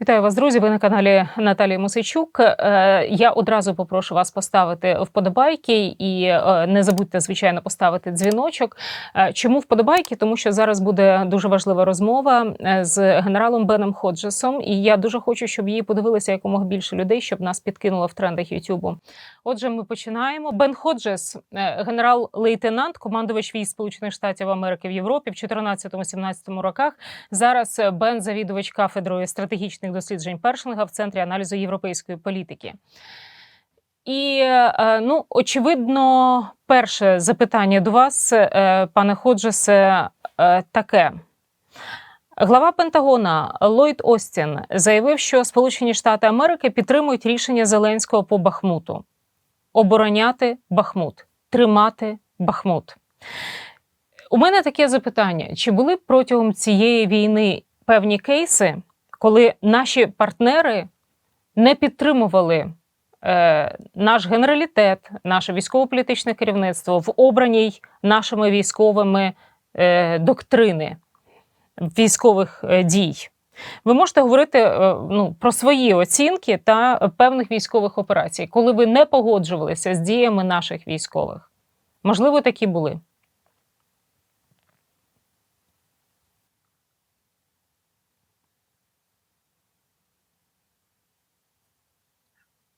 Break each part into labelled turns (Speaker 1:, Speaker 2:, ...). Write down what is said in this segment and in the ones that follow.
Speaker 1: Вітаю вас, друзі. Ви на каналі Наталії Мусичук. Е, Я одразу попрошу вас поставити вподобайки і е, не забудьте, звичайно, поставити дзвіночок. Е, Чому вподобайки? Тому що зараз буде дуже важлива розмова з генералом Беном Ходжесом, і я дуже хочу, щоб її подивилися якомога більше людей, щоб нас підкинуло в трендах Ютубу. Отже, ми починаємо. Бен Ходжес, генерал-лейтенант, командувач військ Сполучених Штатів Америки в Європі в 14-17 роках. Зараз Бен завідувач кафедрою стратегічних досліджень Першинга в центрі аналізу європейської політики. І е, ну, очевидно, перше запитання до вас, е, пане Ходжесе, е, таке. Глава Пентагона Ллойд Остін заявив, що Сполучені Штати Америки підтримують рішення Зеленського по Бахмуту обороняти Бахмут, тримати Бахмут. У мене таке запитання: чи були протягом цієї війни певні кейси, коли наші партнери не підтримували е, наш генералітет, наше військово-політичне керівництво в обраній нашими військовими е, доктрини військових е, дій? Ви можете говорити е, ну, про свої оцінки та певних військових операцій, коли ви не погоджувалися з діями наших військових. Можливо, такі були.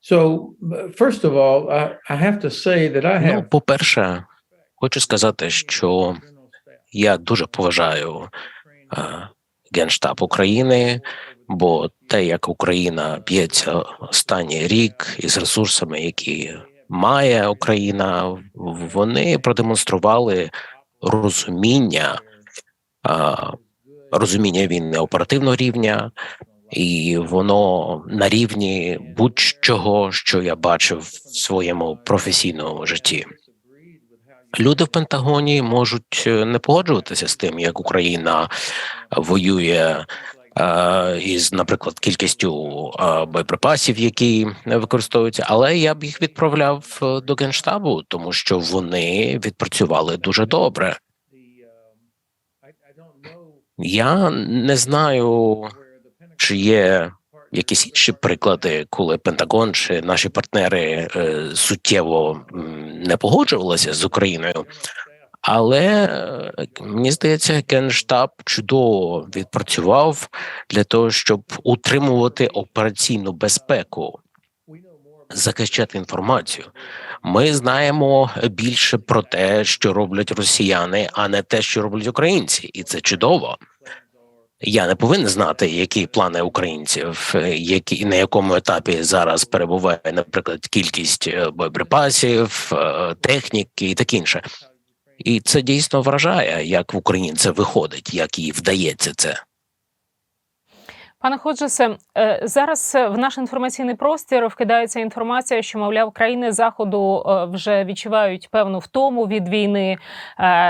Speaker 2: So, b- first of all, I, I have to say that I
Speaker 3: Ну,
Speaker 2: have.
Speaker 3: по-перше, хочу сказати, що я дуже поважаю Генштаб України, бо те, як Україна б'ється останній рік із ресурсами, які має Україна, вони продемонстрували розуміння, розуміння війни оперативного рівня, і воно на рівні будь-чого, що я бачив в своєму професійному житті. Люди в Пентагоні можуть е, не погоджуватися з тим, як Україна воює е, із, наприклад, кількістю е, боєприпасів, які використовуються, але я б їх відправляв до генштабу, тому що вони відпрацювали дуже добре. Я не знаю, чи є якісь інші приклади, коли Пентагон чи наші партнери е, суттєво не погоджувалися з Україною. Але е, мені здається, Генштаб чудово відпрацював для того, щоб утримувати операційну безпеку, захищати інформацію. Ми знаємо більше про те, що роблять росіяни, а не те, що роблять українці, і це чудово. Я не повинен знати, які плани українців, е, які на якому етапі зараз перебуває, наприклад, кількість е, боєприпасів, е, техніки і таке інше. І це дійсно вражає, як в Україні це виходить, як їй вдається це.
Speaker 1: Пане Ходжесе, е, зараз е, в наш інформаційний простір вкидається інформація, що мовляв країни заходу е, вже відчувають певну втому від війни,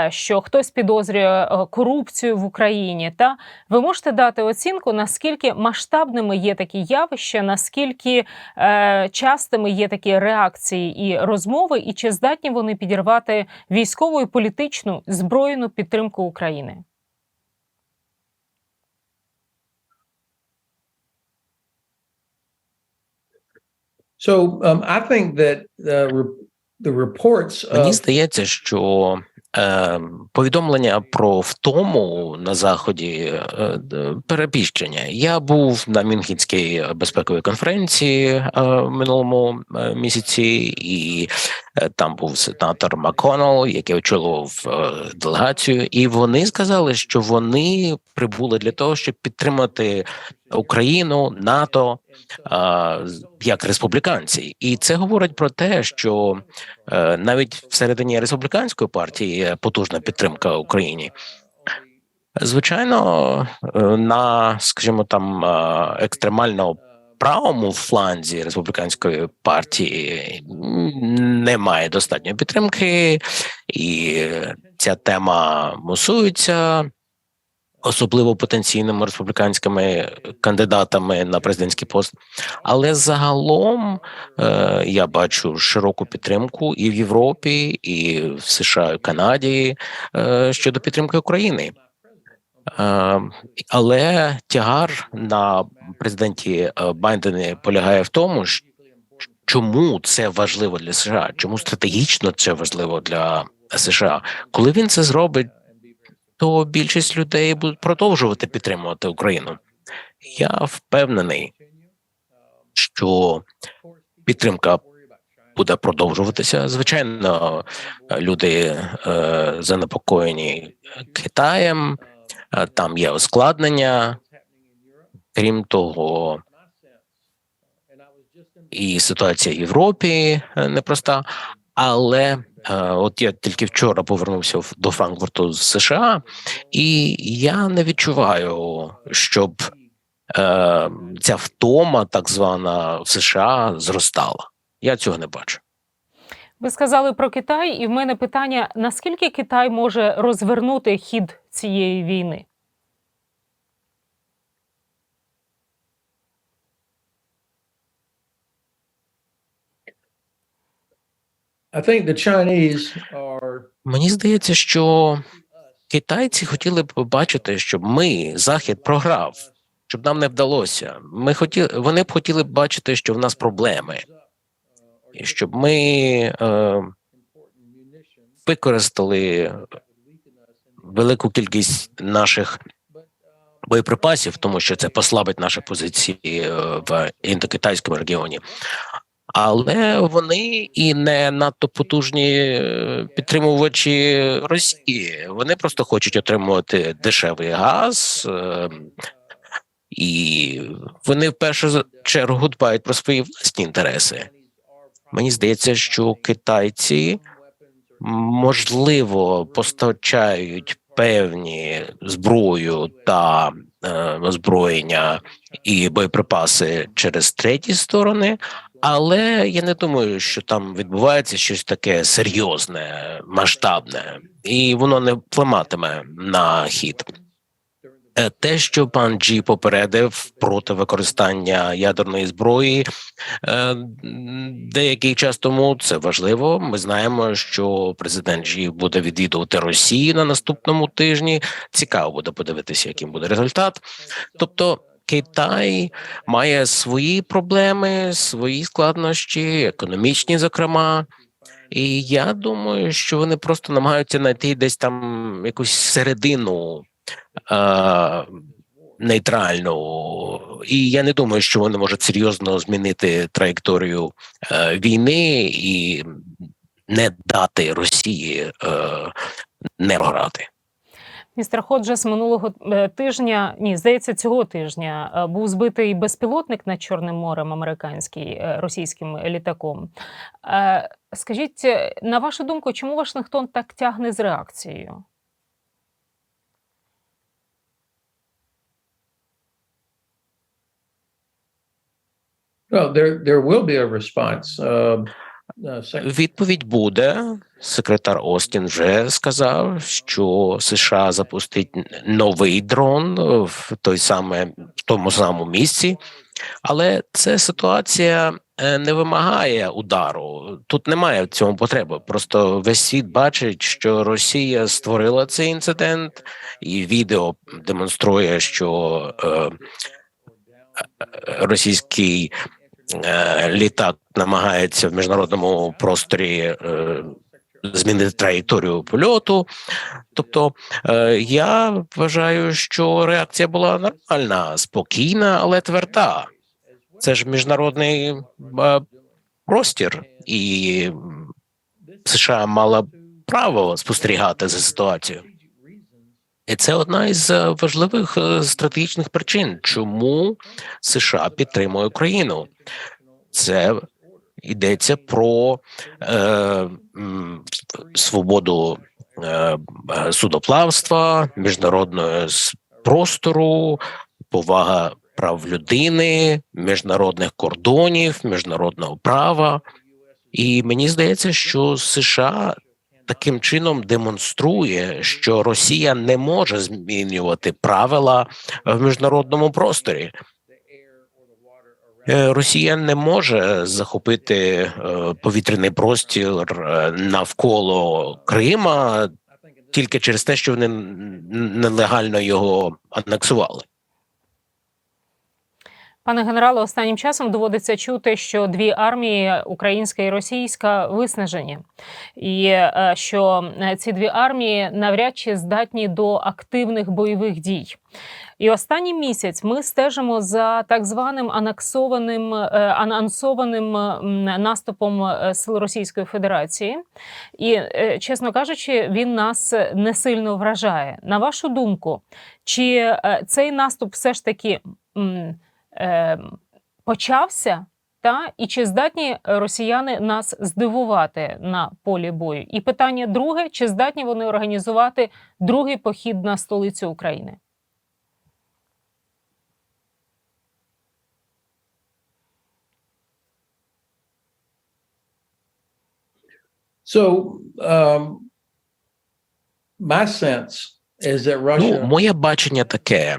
Speaker 1: що хтось підозрює корупцію в Україні. Та ви можете дати оцінку, наскільки масштабними є такі явища, наскільки частими є такі реакції і розмови, і чи здатні вони підірвати військову і політичну збройну підтримку України?
Speaker 2: So, um, I think that the re- the reports
Speaker 3: Мені
Speaker 2: of
Speaker 3: здається, що е, повідомлення про втому на заході е, д- Я був на Мюнхенській безпековій конференції е, минулому е, місяці, і е, там був сенатор Макконнелл, який очолював е, делегацію, і вони сказали, що вони прибули для того, щоб підтримати Україну, НАТО як республіканці, і це говорить про те, що е, навіть всередині республіканської партії є потужна підтримка Україні. Звичайно, е, на скажімо там е, екстремально правому фланзі республіканської партії немає достатньої підтримки, і ця тема мусується. Особливо потенційними республіканськими кандидатами на президентський пост, але загалом е, я бачу широку підтримку і в Європі, і в США, і Канаді е, щодо підтримки України. Е, але тягар на президенті е, Байдені полягає в тому, чому це важливо для США, чому стратегічно це важливо для США. Коли він це зробить, то більшість людей будуть продовжувати підтримувати Україну. Я впевнений, що підтримка буде продовжуватися. Звичайно, люди е, занепокоєні Китаєм, е, там є ускладнення. Крім того, і ситуація в Європі е, непроста. Але е, от я тільки вчора повернувся до Франкфурту з США, і я не відчуваю, щоб е, ця втома, так звана в США, зростала. Я цього не бачу.
Speaker 1: Ви сказали про Китай, і в мене питання: наскільки Китай може розвернути хід цієї війни?
Speaker 2: I think the Chinese are
Speaker 3: Мені здається, що китайці хотіли б побачити, щоб ми, Захід, програв, щоб нам не вдалося. Ми хотіли, вони б хотіли б бачити, що в нас проблеми, і щоб ми е, використали велику кількість наших боєприпасів, тому що це послабить наші позиції е, в індокитайському регіоні. Але вони і не надто потужні е, підтримувачі Росії. Вони просто хочуть отримувати дешевий газ, е, і вони в першу чергу дбають про свої власні інтереси. Мені здається, що китайці можливо постачають певні зброю та е, озброєння і боєприпаси через треті сторони, але я не думаю, що там відбувається щось таке серйозне, масштабне, і воно не впливатиме на хід. Е, Те, що пан Джі попередив проти використання ядерної зброї е, деякий час тому, це важливо. Ми знаємо, що президент Джі буде відвідувати Росію на наступному тижні. Цікаво буде подивитися, яким буде результат. Тобто, Китай має свої проблеми, свої складнощі, економічні, зокрема. І я думаю, що вони просто намагаються знайти десь там якусь середину е, нейтральну. І я не думаю, що вони можуть серйозно змінити траєкторію е, війни і не дати Росії е, не програти.
Speaker 1: Містер Ходжес минулого е, тижня, ні, здається, цього тижня е, був збитий безпілотник над Чорним морем американський е, російським літаком. Скажіть, на вашу думку, чому Вашингтон так тягне з реакцією?
Speaker 2: well, there there will be a response. Um, uh,
Speaker 3: Відповідь буде. Секретар Остін вже сказав, що США запустить новий дрон в той саме в тому самому місці, але ця ситуація е, не вимагає удару. Тут немає в цьому потреби. Просто весь світ бачить, що Росія створила цей інцидент, і відео демонструє, що е, е, російський е, літак намагається в міжнародному просторі е, змінити траєкторію польоту. Тобто, е, я вважаю, що реакція була нормальна, спокійна, але тверда. Це ж міжнародний е, простір, і США мала право спостерігати за ситуацією. І це одна із е, важливих стратегічних причин, чому США підтримує Україну. Це йдеться про е, свободу е, е, судоплавства, міжнародного простору, повага прав людини, міжнародних кордонів, міжнародного права. І мені здається, що США таким чином демонструє, що Росія не може змінювати правила в міжнародному просторі. Е, Росія не може захопити е, повітряний простір е, навколо Крима тільки через те, що вони нелегально його анексували.
Speaker 1: Пане генерале, останнім часом доводиться чути, що дві армії, українська і російська, виснажені, і що ці дві армії навряд чи здатні до активних бойових дій. І останній місяць ми стежимо за так званим анексованим е, анонсованим наступом е, сил Російської Федерації. І, е, чесно кажучи, він нас не сильно вражає. На вашу думку, чи цей наступ все ж таки почався? Та і чи здатні росіяни нас здивувати на полі бою? І питання друге: чи здатні вони організувати другий похід на столицю України?
Speaker 2: So, um, my sense is that
Speaker 3: Ну, моє бачення таке: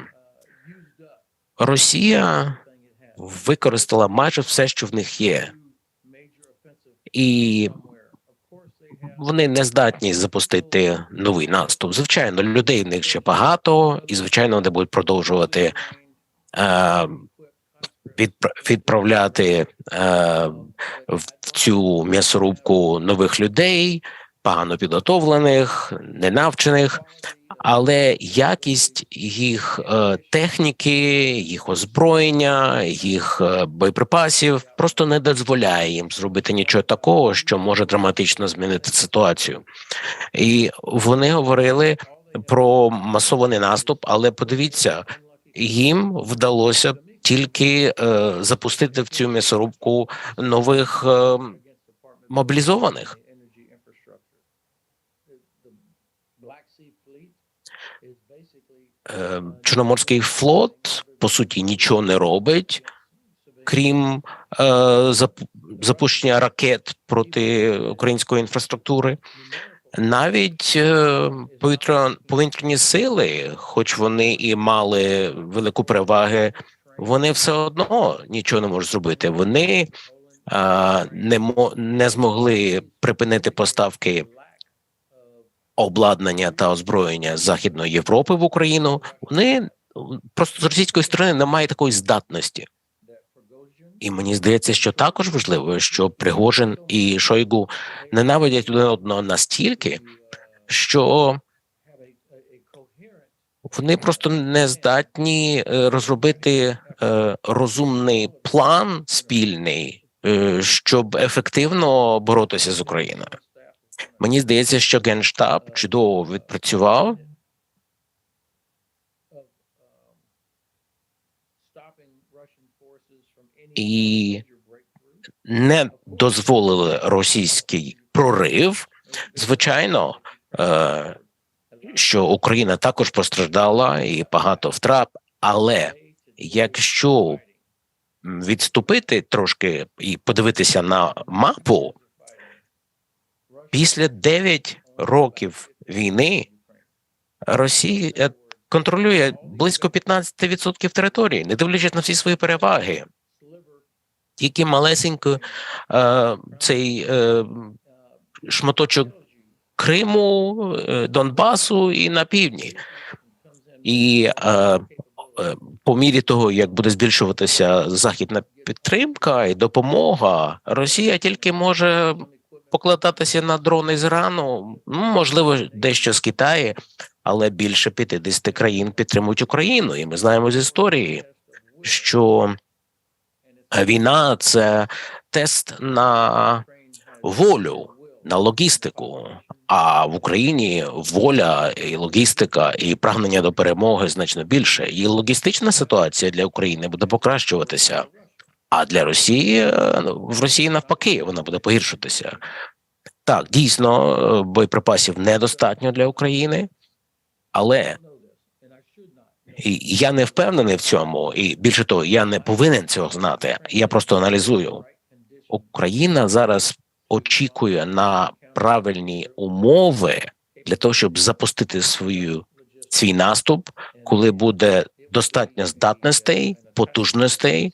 Speaker 3: Росія використала майже все, що в них є, і вони не здатні запустити новий наступ. Звичайно, людей в них ще багато, і звичайно, вони будуть продовжувати е, відправляти е, в цю м'ясорубку нових людей, погано підготовлених, ненавчених, але якість їх е, техніки, їх озброєння, їх е, боєприпасів просто не дозволяє їм зробити нічого такого, що може драматично змінити ситуацію. І вони говорили про масований наступ, але подивіться, їм вдалося тільки е, запустити в цю м'ясорубку нових е, мобілізованих. Е, Чорноморський флот по суті нічого не робить, крім е, зап- запущення ракет проти української інфраструктури. Навіть е, повітря, повітряні сили, хоч вони і мали велику переваги, вони все одно нічого не можуть зробити. Вони е, не мо, не змогли припинити поставки обладнання та озброєння Західної Європи в Україну. Вони просто з російської сторони немає такої здатності. І мені здається, що також важливо, що Пригожин і Шойгу ненавидять один одного настільки, що вони просто не здатні е, розробити розумний план спільний, е, щоб ефективно боротися з Україною. Мені здається, що генштаб чудово відпрацював.
Speaker 2: і
Speaker 3: не дозволили російський прорив. Звичайно, е, що Україна також постраждала і багато втрат, але якщо відступити трошки і подивитися на мапу, після 9 років війни Росія контролює близько 15% території, не дивлячись на всі свої переваги. Тільки малесенько е, цей е, шматочок Криму, е, Донбасу і на півдні. І е, е, по мірі того, як буде збільшуватися західна підтримка і допомога, Росія тільки може покладатися на дрони з Ірану, ну, можливо, дещо з Китаю, але більше 50 країн підтримують Україну. І ми знаємо з історії, що війна це тест на волю, на логістику. А в Україні воля і логістика і прагнення до перемоги значно більше. І логістична ситуація для України буде покращуватися. А для Росії е, в Росії навпаки вона буде погіршитися. Так, дійсно, е, боєприпасів недостатньо для України, але я не впевнений в цьому, і більше того, я не повинен цього знати. Я просто аналізую. Україна зараз очікує на правильні умови для того, щоб запустити свою свій наступ, коли буде достатньо здатностей, потужностей,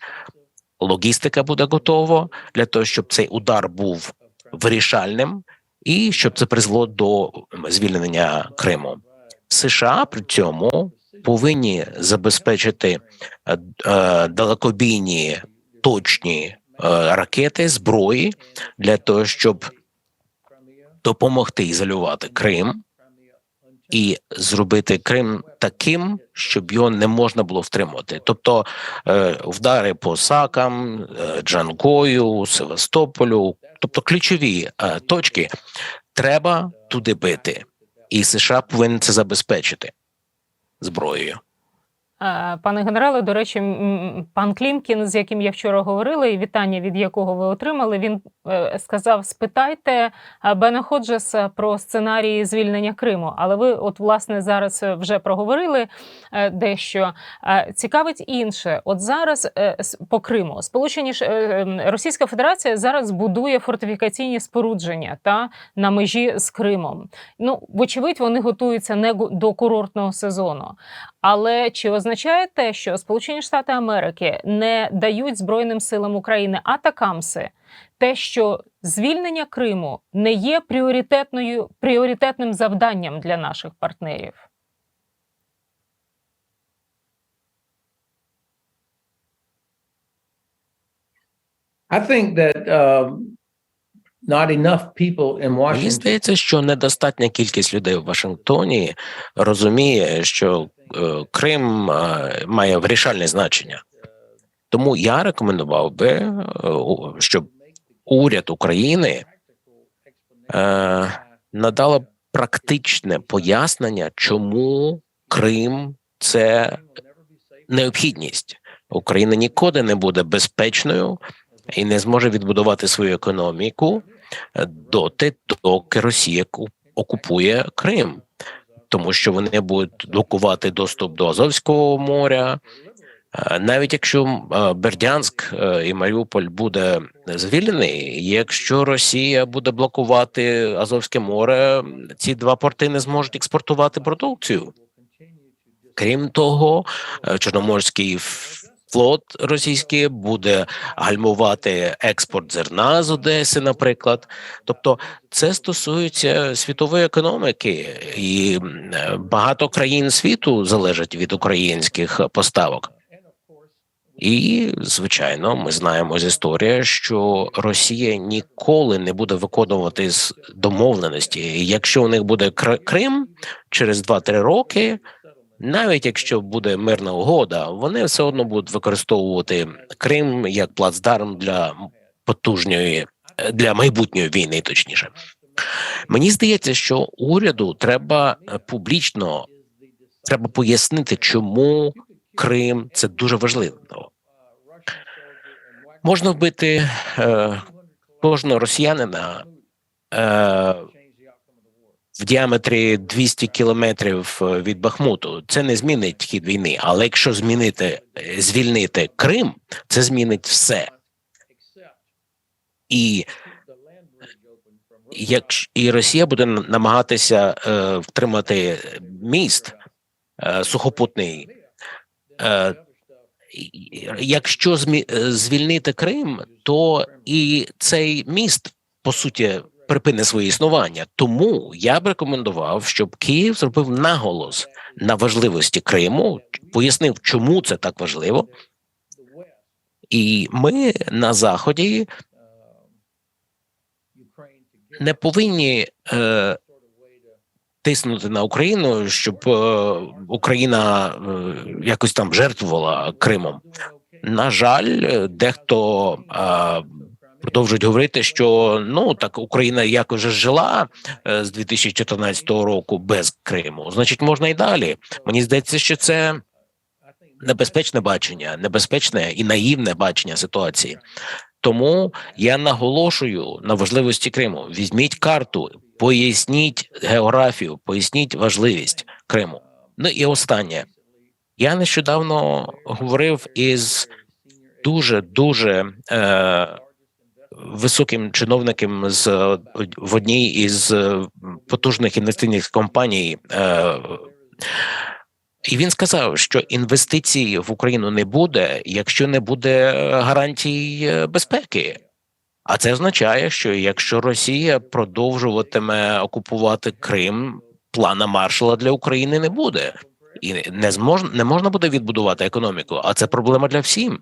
Speaker 3: логістика буде готова для того, щоб цей удар був вирішальним, і щоб це призвело до звільнення Криму. США при цьому повинні забезпечити е, е, далекобійні точні е, ракети, зброї для того, щоб допомогти ізолювати Крим і зробити Крим таким, щоб його не можна було втримати. Тобто е, вдари по Сакам, е, Джанкою, Севастополю, тобто ключові е, точки, треба туди бити, і США повинні це забезпечити зброєю.
Speaker 1: Е, Пане генерале, до речі, пан Клімкін, з яким я вчора говорила, і вітання від якого ви отримали, він е, сказав: спитайте е, Бена Ходжеса про сценарії звільнення Криму. Але ви, от власне, зараз вже проговорили дещо. Цікавить інше. От зараз по Криму Сполучені Російська Федерація зараз будує фортифікаційні спорудження та на межі з Кримом. Ну, вочевидь, вони готуються не до курортного сезону. Але чи означає те, що Сполучені Штати Америки не дають Збройним силам України атакамси, те, що звільнення Криму не є пріоритетною пріоритетним завданням для наших партнерів?
Speaker 2: I think that um, not enough people in
Speaker 3: Мені
Speaker 2: Washington
Speaker 3: здається, що недостатня кількість людей в Вашингтоні розуміє, що е, Крим е, має вирішальне значення. Тому я рекомендував би, е, щоб уряд України надала практичне пояснення, чому Крим це необхідність. Україна ніколи не буде безпечною і не зможе відбудувати свою економіку доти, доки Росія ку- окупує Крим, тому що вони будуть блокувати доступ до Азовського моря. Е, Навіть якщо е, Бердянськ е, і Маріуполь буде звільнений, якщо Росія буде блокувати Азовське море, ці два порти не зможуть експортувати продукцію. Крім того, е, Чорноморський флот російський буде гальмувати експорт зерна з Одеси, наприклад. Тобто, це стосується світової економіки, і багато країн світу залежать від українських поставок. І звичайно, ми знаємо з історії, що Росія ніколи не буде виконувати з домовленості. Якщо у них буде Кр- Крим через 2-3 роки, навіть якщо буде мирна угода, вони все одно будуть використовувати Крим як плацдарм для потужної для майбутньої війни, точніше. Мені здається, що уряду треба публічно треба пояснити, чому Крим це дуже важливо. Можна вбити е, кожного росіянина е, в діаметрі 200 кілометрів е, від Бахмуту. Це не змінить хід війни. Але якщо змінити е, звільнити Крим, це змінить все. І як і Росія буде намагатися е, втримати міст е, сухопутний. Е, якщо е, звільнити Крим, то і цей міст по суті припине своє існування. Тому я б рекомендував, щоб Київ зробив наголос на важливості Криму, пояснив, чому це так важливо, і ми на заході не повинні е, тиснути на Україну, щоб е, Україна е, якось там жертвувала Кримом. На жаль, е, дехто е, продовжують говорити, що ну так Україна якось же жила е, з 2014 року без Криму. Значить, можна і далі. Мені здається, що це небезпечне бачення, небезпечне і наївне бачення ситуації. Тому я наголошую на важливості Криму. Візьміть карту, поясніть географію, поясніть важливість Криму. Ну і останнє. Я нещодавно говорив із дуже дуже е, високим чиновником з в одній із е, потужних інвестиційних компаній. Е, і він сказав, що інвестицій в Україну не буде, якщо не буде гарантій е, безпеки. А це означає, що якщо Росія продовжуватиме окупувати Крим, плана маршала для України не буде. і не змож, не можна буде відбудувати економіку, а це проблема для всім.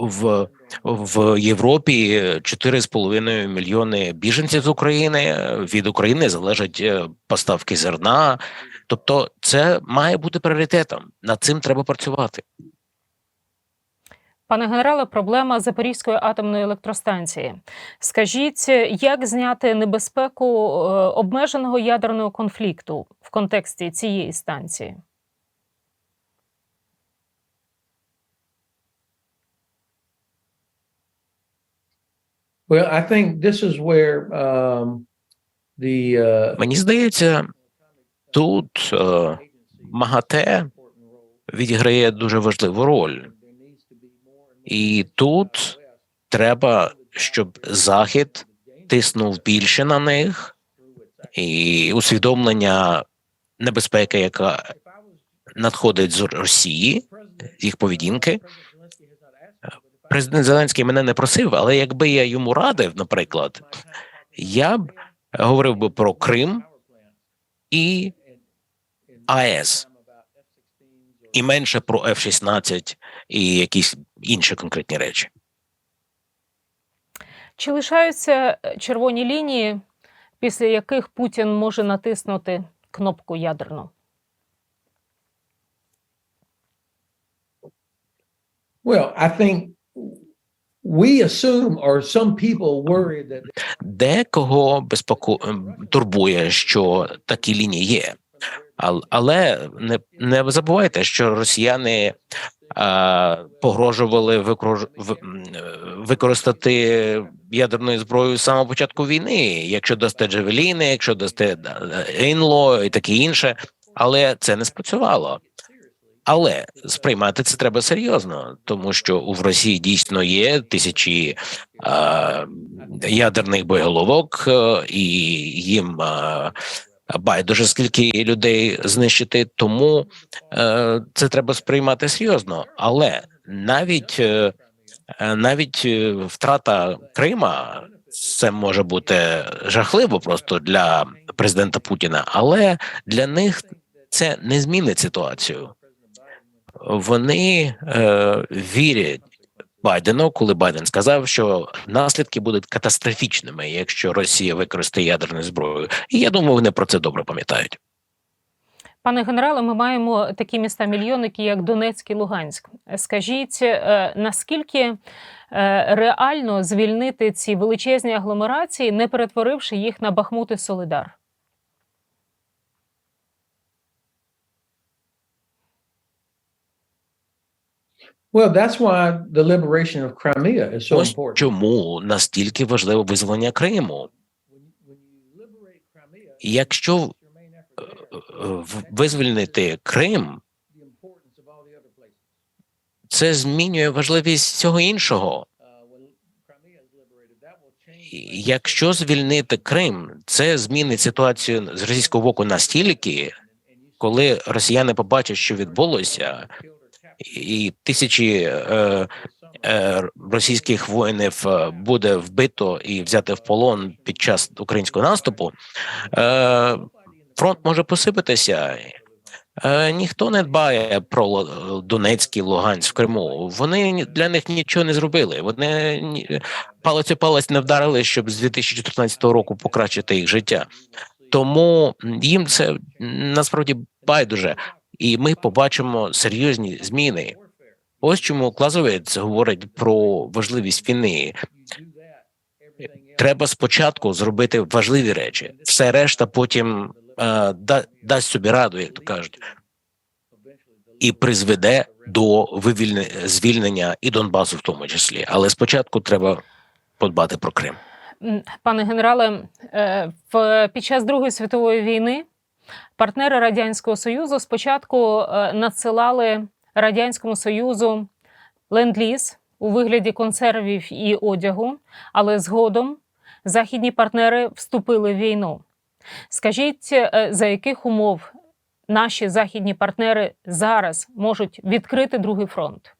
Speaker 3: В, в Європі 4,5 мільйони біженців з України. Від України залежать е, поставки зерна. Тобто, це має бути пріоритетом. Над цим треба працювати.
Speaker 1: Пане генерале, проблема Запорізької атомної електростанції. Скажіть, як зняти небезпеку е, обмеженого ядерного конфлікту в контексті цієї станції?
Speaker 2: Well, I think this is where um, the uh,
Speaker 3: Мені здається, тут е, МАГАТЕ відіграє дуже важливу роль, і тут треба, щоб Захід тиснув більше на них, і усвідомлення небезпеки, яка надходить з Росії, їх поведінки. Президент Зеленський мене не просив, але якби я йому радив, наприклад, я б говорив би про Крим і АЕС, і менше про F-16 і якісь інші конкретні речі.
Speaker 1: Чи лишаються червоні лінії, після яких Путін може натиснути кнопку ядерну?
Speaker 2: well, I think we assume, or some people worry that
Speaker 3: Декого безпеку ем, турбує, що такі лінії є. Але не, не забувайте, що росіяни а, погрожували викрож- е, використати ядерною зброєю з самого початку війни, якщо дасте Джавеліни, якщо дасте Інло і таке інше, але це не спрацювало. Але сприймати це треба серйозно, тому що в Росії дійсно є тисячі а, ядерних боєголовок, е, і їм а, байдуже скільки людей знищити, тому е, це треба сприймати серйозно. Але навіть е, е, навіть е, втрата Крима це може бути жахливо просто для президента Путіна, але для них це не змінить ситуацію. Вони е, вірять Байдену, коли Байден сказав, що наслідки будуть катастрофічними, якщо Росія використає ядерну зброю. І я думаю, вони про це добре пам'ятають.
Speaker 1: Пане генерале, ми маємо такі міста мільйонники, як Донецьк і Луганськ. Скажіть, е, наскільки е, реально звільнити ці величезні агломерації, не перетворивши їх на Бахмут і Солидар?
Speaker 2: Well, that's why the liberation of Crimea is so
Speaker 3: Ось
Speaker 2: important.
Speaker 3: чому настільки важливо визволення Криму. Якщо е, в- визвольнити Крим, це змінює важливість всього іншого. Якщо звільнити Крим, це змінить ситуацію з російського боку настільки, коли росіяни побачать, що відбулося, і тисячі е, е, російських воїнів е, буде вбито і взяти в полон під час українського наступу, е, фронт може посипатися. Е, ніхто не дбає про Донецьк і Луганськ в Криму. Вони для них нічого не зробили. Вони палець о палець не вдарили, щоб з 2014 року покращити їх життя. Тому їм це насправді байдуже, і ми побачимо серйозні зміни. Ось чому Клазовець говорить про важливість війни. Треба спочатку зробити важливі речі, все решта потім е, да, дасть собі раду, як то кажуть, і призведе до вивільнення звільнення і Донбасу, в тому числі. Але спочатку треба подбати про Крим.
Speaker 1: Пане генерале, е, в під час Другої світової війни партнери радянського союзу спочатку е, надсилали радянському союзу ленд-ліз у вигляді консервів і одягу, але згодом західні партнери вступили в війну. Скажіть, е, за яких умов наші західні партнери зараз можуть відкрити другий фронт?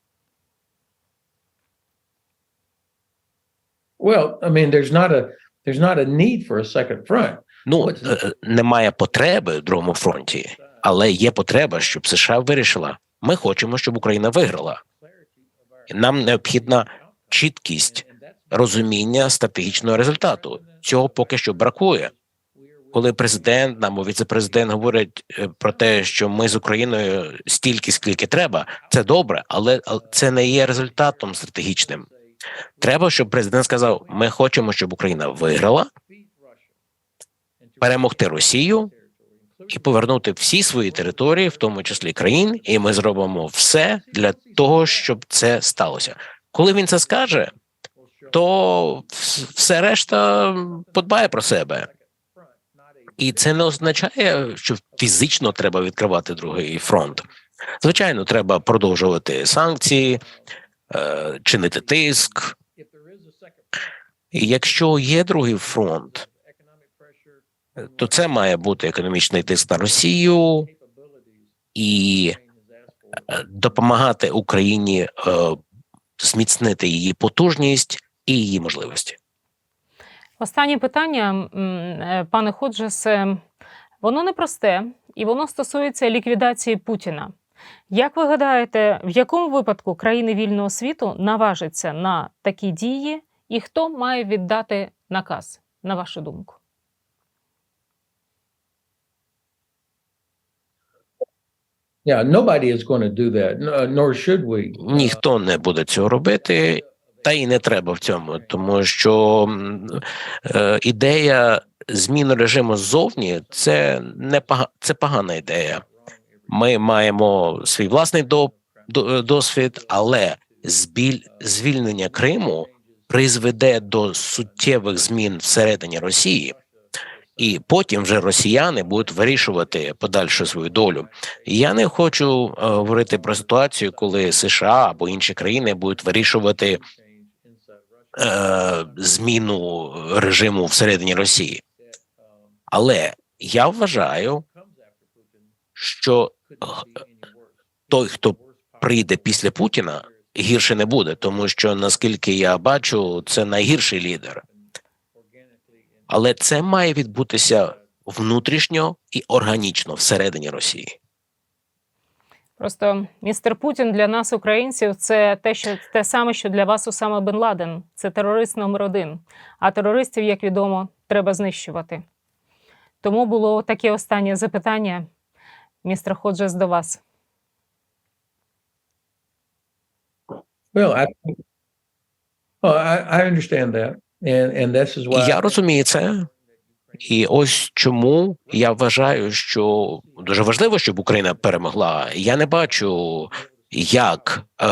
Speaker 2: Well, I mean, there's not a there's not a need for a second front.
Speaker 3: Ну е, немає потреби в другому фронті, але є потреба, щоб США вирішила. Ми хочемо, щоб Україна виграла. Нам необхідна чіткість розуміння стратегічного результату. Цього поки що бракує. Коли президент нам віце-президент говорять е, про те, що ми з Україною стільки, скільки треба, це добре, але це не є результатом стратегічним. Треба, щоб президент сказав: ми хочемо, щоб Україна виграла, перемогти Росію і повернути всі свої території, в тому числі країн, і ми зробимо все для того, щоб це сталося. Коли він це скаже, то все решта подбає про себе. І це не означає, що фізично треба відкривати другий фронт. Звичайно, треба продовжувати санкції, е, чинити тиск. І якщо є другий фронт, то це має бути економічний тиск на Росію і е, допомагати Україні е, зміцнити її потужність і її можливості.
Speaker 1: Останнє питання, е, пане Ходжесе, воно непросте і воно стосується ліквідації Путіна. Як ви гадаєте, в якому випадку країни вільного світу наважаться на такі дії, і хто має віддати наказ, на вашу думку?
Speaker 3: Ніхто не буде цього робити, та й не треба в цьому, тому що е, ідея зміни режиму ззовні це не пога- це погана ідея. Ми маємо свій власний до, до- досвід, але збіль, звільнення Криму призведе до суттєвих змін всередині Росії, і потім вже росіяни будуть вирішувати подальшу свою долю. Я не хочу е, говорити про ситуацію, коли США або інші країни будуть вирішувати е, зміну режиму всередині Росії. Але я вважаю, що той, хто прийде після Путіна, гірше не буде, тому що наскільки я бачу, це найгірший лідер. Але це має відбутися внутрішньо і органічно всередині Росії.
Speaker 1: Просто містер Путін для нас, українців, це те, що те саме, що для вас Усама Бен Ладен. Це терорист номер один. А терористів, як відомо, треба знищувати. Тому було таке останнє запитання, містер Ходжес, до вас.
Speaker 2: Well, I, think- oh, I, I understand that.
Speaker 3: Я розумію це. І ось чому я вважаю, що дуже важливо, щоб Україна перемогла. Я не бачу, як е,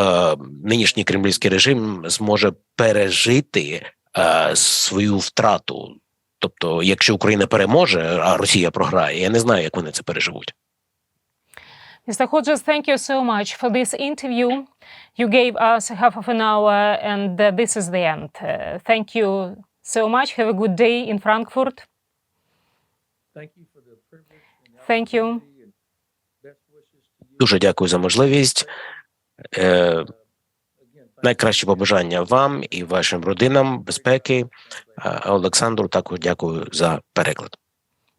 Speaker 3: нинішній кремлівський режим зможе пережити е, свою втрату. Тобто, якщо Україна переможе, а Росія програє, я не знаю, як вони це переживуть.
Speaker 1: Mr. Hodges, thank you so much for this interview. You gave us half of an hour, and uh, this is the end. Uh, thank you so much. Have a good day in Frankfurt.
Speaker 2: Thank you for the privilege
Speaker 1: Thank you.
Speaker 3: Дуже дякую за можливість. Е, найкращі побажання вам і вашим родинам безпеки. А Олександру також дякую за переклад.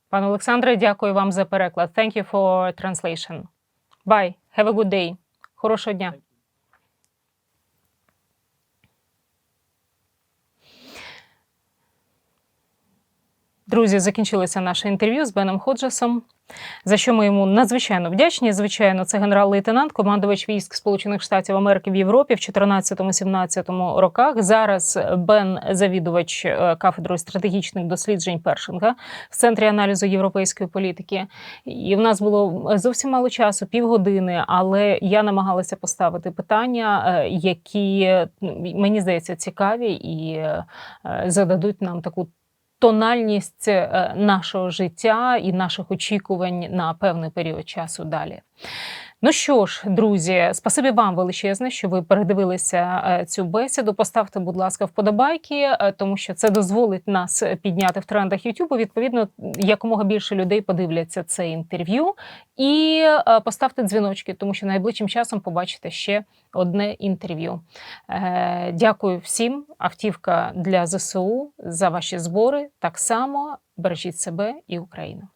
Speaker 1: Пане Олександре, дякую вам за переклад. Thank you for translation. Bye. Have a good day. Хорошого дня. Друзі, закінчилося наше інтерв'ю з Беном Ходжесом, за що ми йому надзвичайно вдячні. Звичайно, це генерал-лейтенант, командувач військ Сполучених Штатів Америки в Європі в 14-17 роках. Зараз Бен завідувач е, кафедрою стратегічних досліджень Першинга в центрі аналізу європейської політики. І в нас було зовсім мало часу, півгодини, але я намагалася поставити питання, е, які мені здається цікаві і е, зададуть нам таку тональність е, нашого життя і наших очікувань на певний період часу далі. Ну що ж, друзі, спасибі вам величезне, що ви передивилися е, цю бесіду. Поставте, будь ласка, вподобайки, е, тому що це дозволить нас підняти в трендах YouTube. Відповідно, якомога більше людей подивляться це інтерв'ю. І е, поставте дзвіночки, тому що найближчим часом побачите ще одне інтерв'ю. Дякую всім. Автівка для ЗСУ за ваші збори. Так само бережіть себе і Україну.